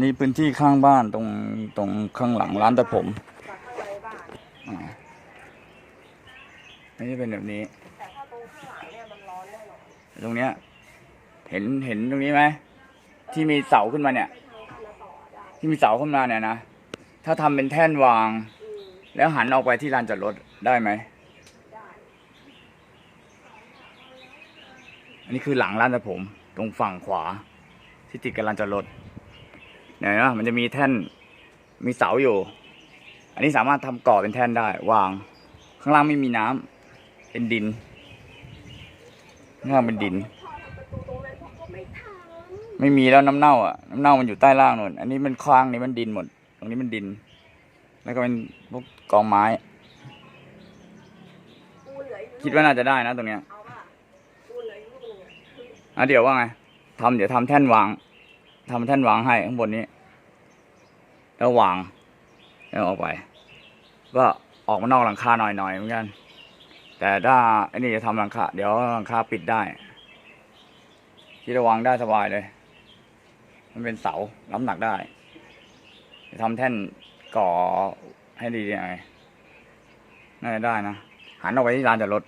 นี่พื้นที่ข้างบ้านตรงตรงข้างหลังร้านตัดผมนบ้านอ่าอันนี้เป็นแบบนี้ แต่ถ้าตรงข้างหลังเนี่ยมันร้อนแน่นอนตรงเนี้ย เห็นเห็นตรงนี้ไหมที่มีเสาขึ้นมาเนี่ย ที่มีเสาขึ้นมาเนี่ยนะถ้าทำเป็นแท่นวาง อืมแล้วหันออกไปที่ลานจอดรถได้ไหม ได้อันนี้คือหลังร้านตัดผม ตรงฝั่งขวา ที่ติดกับลานจอดรถ เนี่ยนะมันจะมีแท่นมีเสาอยู่ อันนี้สามารถทำก่อเป็นแท่นได้วาง ข้างล่างไม่มีน้ำเป็นดินข้างล่างเป็นดิน ไม่มีแล้วน้ำเน่าอะน้ำเน่ามันอยู่ใต้ล่างนู่นอันนี้มันคว้างนี่มันดินหมด ตรงนี้มันดิน แล้วก็เป็นพวกกองไม้คิดว่าน่าจะได้นะตรงเนี้ยอะเดี๋ยวว่าไงทำเดี๋ยวทำแท่นวาง ทำแท่นวางให้ข้างบนนี้ แล้ววางแล้วออกไป ก็ออกมานอกหลังคาหน่อยๆเหมือนกัน แต่ถ้าไอ้นี่จะทำหลังคาเดี๋ยวหลังคาปิดได้ ที่ระวางได้สบายเลย มันเป็นเสารับหนักได้ จะทำแท่นก่อให้ดียังไงน่าจะได้นะหันออกไปที่ลานจอดรถ